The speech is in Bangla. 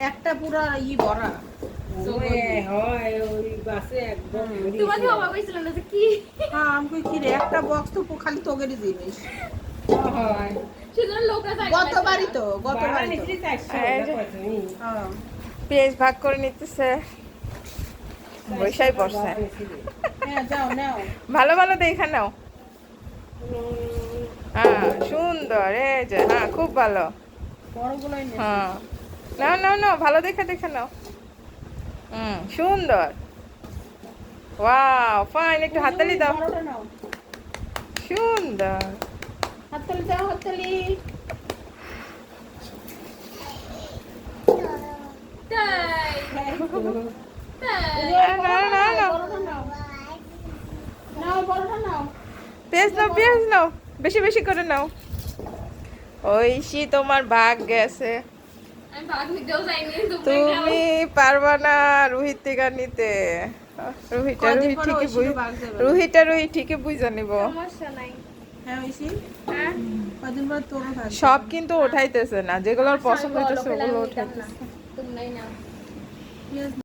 একটা পুরো ই ভরা। হয় ওই বাসে একদম ভরি তোমাকে ছিল। অবাক হয়েছিল না যে কি? হ্যাঁ একটা বক্স তো খালি তোগেরই জিনিস। হয়। গতবারই তো গতবারই? হ্যাঁ পেঁয়াজ ভাগ করে নিতেছে। বৈশাই পড়ছে নিশ্চয়ই। হ্যাঁ যাও নাও। ভালো ভালো দেখা নাও। হ্যাঁ সুন্দর এই যে হ্যাঁ খুব ভালো। হ্যাঁ। নাও নাও নাও ভালো দেখে দেখে নাও। হুম। সুন্দর। ওয়াও ফাইন একটু হাততালি দাও। সুন্দর। হাততালি দাও হাততালি। নাও নাও নাও পেঁয়াজ নাও পেঁয়াজ নাও। বেশি বেশি করে নাও। ঐশী তোমার ভাগ গেছে। তুমি পারবা না রোহিত থেকে নিতে। রুহিটা রোহিত রুহি পরে ঠিকই বুঝ রোহিতা রোহিত রুহিটা রুহি ঠিকই বুঝে নিব। সমস্যা নাই। হ্যাঁ হ্যাঁ? সব কিন্তু ওঠাইতেছে না যেগুলোর পছন্দ হইতেছে ওগুলো বলো,